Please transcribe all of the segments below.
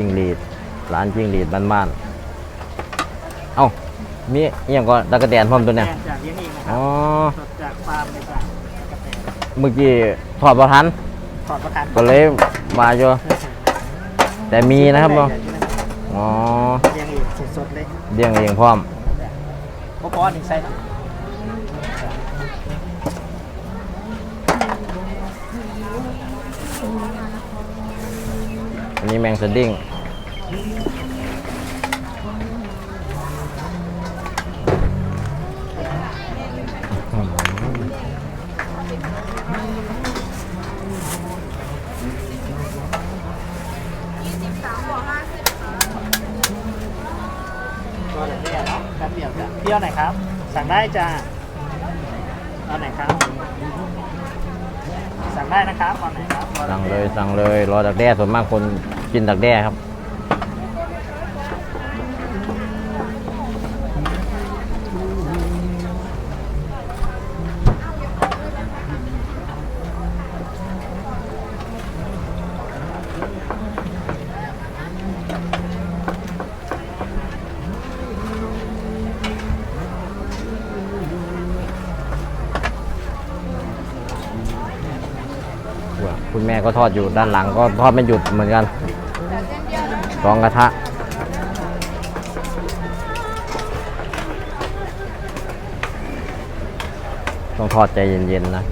จิ้งหรีดร้านจิ้งหรีดบ้านๆเอ้ามีอหย่างก็ตะกะแตนพร้อมตัวเนี่ยแม่จากเลี้ยงเองนะคอ๋รัอบสดจากฟาร์มเลยจ้ะกาแฟเมื่อกี้ถอดประทันถอดประกันก็เลยมาอยู่แต่มีนะครับเนาะอ๋อเลี้ยงเองสดๆเลยเลี้ยงเองพร้อมก็พอหนึ่งไซส์เนาะอันนี้แมงสดิ้ง ก็เดี๋ยวเรียกเนาะแป๊บเดียวจ้ะเที่ยวไหนครับ สั่งได้จ้ะเอาไหนครับ สั่งได้นะครับเอาไหนครับสั่งเลยสั่งเลยรอดักแด้ส่วนมากคนกินดักแด้ครับ คุณแม่ก็ทอดอยู่ด้านหลังก็ทอดไม่หยุดเหมือนกันสองกระทะต้องทอดใจเย็นๆนะ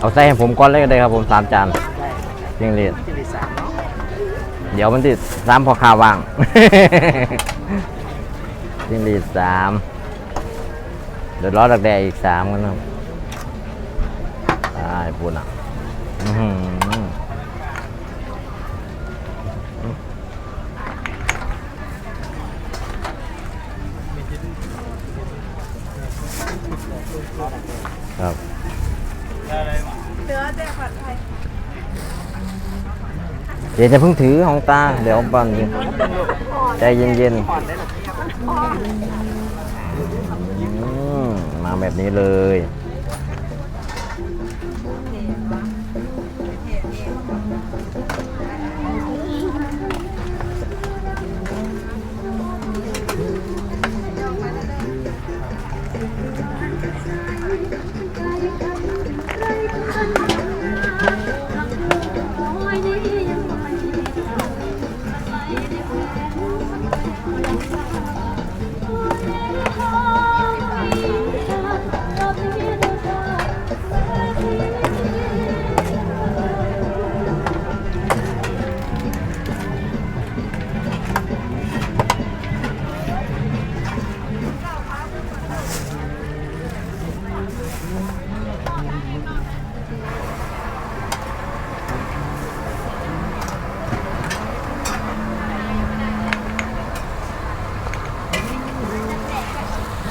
เอาใส่ให้ผมก่อนเลยก็ได้ครับผมสามจานได้เพียงเรียนที่รีสามเนาะเดี๋ยวมันติดสามพอคาว่างจิงหรีดสามเดี๋ยวล้อดักแดงอีกสามกันนะได้พูดอะครับ เดี๋ยวจะเพิ่งถือของตา เดี๋ยวบันใจเย็นผ่อนได้หรอๆอืมมาแบบนี้เลย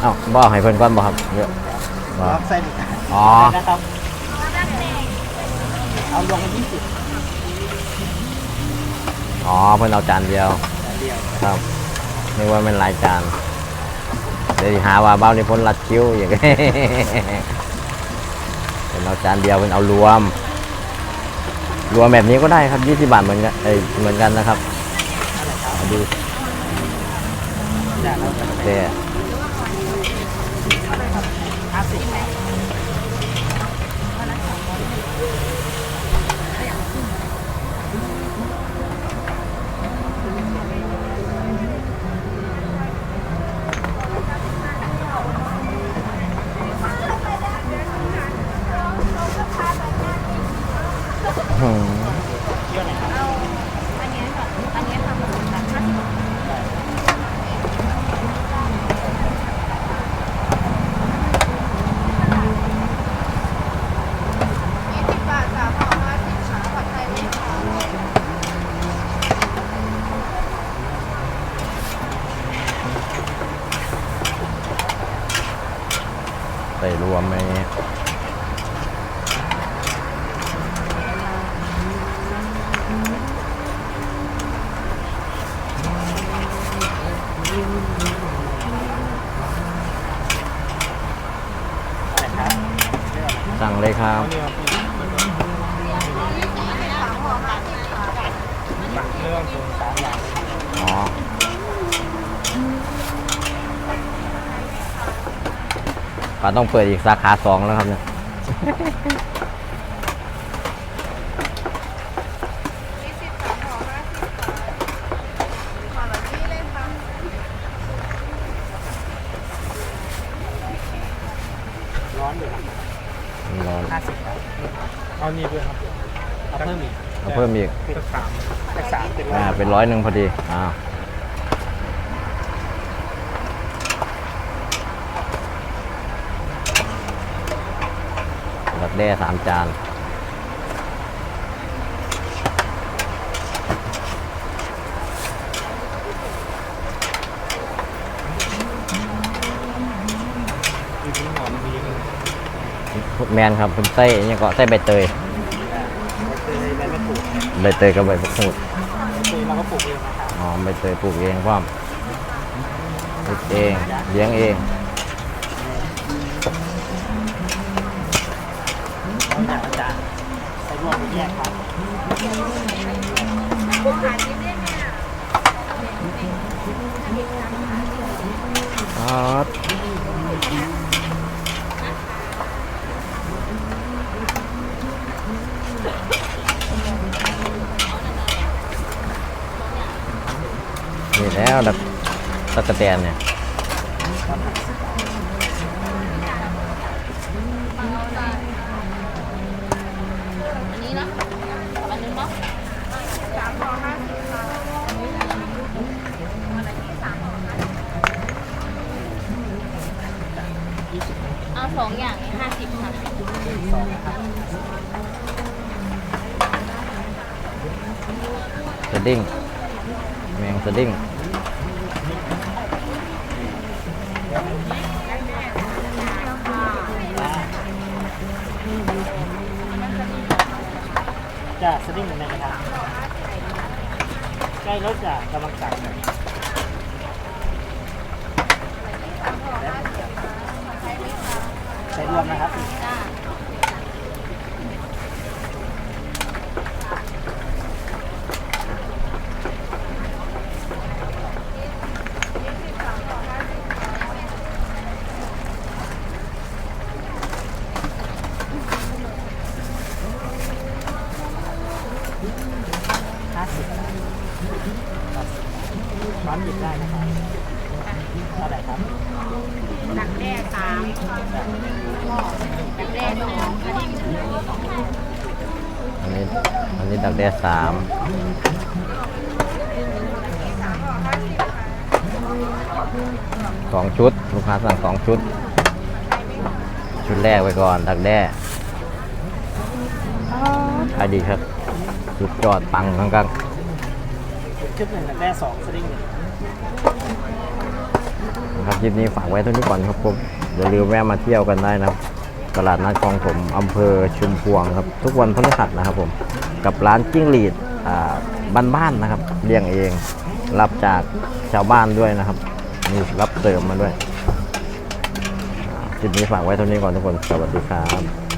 าบ่ให้เพิ่นก่อนบ่ครับเยอะบ่ล็อกไส้ดิอ๋อนะครับ เอารวมกันยี่สิบอ๋อเพิ่นเอาจานเดียวเดียวครับนึกว่าเป็นหลายจาน เดี๋ยวสิหาว่าเบ้านี่พ้นรัดคิ้วอย่างเป็นเอาจานเดียวเป็นเอารวม รวมแบบนี้ก็ได้ครับ20บาทเหมือนกันเอ้ยเหมือนกันนะครับมาดูจ้ะเราจะ แต่ ห้าสิบ หืม เที่ยวไหนครับ เอาอันเนี้ยก่อนอันเนี้ยทำผสมกันห้าสิบ ยี่สิบบาทสามห่อห้าสิบค่ะผัดไทยไหมคะ ใส่รวมไหม เลย ครับสามห่อห้าสิบค่ะเรื่องสูงสามอย่างอ๋อก็ต้องเปิดอีกสาขาสองแล้วครับเนี่ยสิบสามห่อห้าสิบค่ะห่อละนี่เลยค่ะ ร้อนอยู่นะ ร้อน ห้าสิบครับ เอานี่ด้วยครับเอาเพิ่มอีกเอาเพิ่มอีกสักสามจากสามเป็นร้ออ่ายเป็นร้อยหนึ่งพอดีอ้าวดักแด้สามจานคือทิ้งหอมดีเลย แมนครับคุณไส้เนี่ยก็ไส้ใบเตยเคยใบมะกรูดใบเตยกับใบมะกรูดเคยเราก็ปลูกเองนะครับอ๋อใบเตยปลูกเองพ่อมปลูกเองเลี้ยงเองเราอยากจะใส่รวมหรือแยกครับ บุกหาจิ้มได้ไหมอะ อ๋อ นี่แล้วดักตะกแตนเนี่ยนเนาะอันนึงเนาะสามห่อห้าสิบค่ะห่อละนี่สามห่อห้าสิบเอาสองอย่างห้าสิบค่ะสองครับสดิ้งแมงสดิ้ง จะสดิ้งในกระทะใกล้รถจะกำลังสั่งใส่รวมนะครับ จ้า ห้าสิบร้อนหยิบได้นะครับเท่าไหร่ครับ ดักแด้สามดักแด้ส อันนี้อันนี้ดักแด้สามสองชุด ลูกค้าสั่งสองชุด ชุดแรกไปก่อน ดักแด้ขายดีครับสุดยอดปังทั้งกันชุดหนึ่งกับแม่สองสดิ้งหนึ่งครับคลิปนี้ฝากไว้เท่านี้ก่อนครับผม อย่าลืมแวะมาเที่ยวกันได้นะครับ ตลาดนัดคลองผมอำเภอชุมพวงครับ ทุกวันพฤหัสนะครับผม กับร้านจิ้งหรีดอ่าบ้านๆนะครับเลี้ยงเอง รับจากชาวบ้านด้วยนะครับมีรับเติมมาด้วยอ่าคลิปนี้ฝากไว้เท่านี้ก่อนทุกคน สวัสดีครับ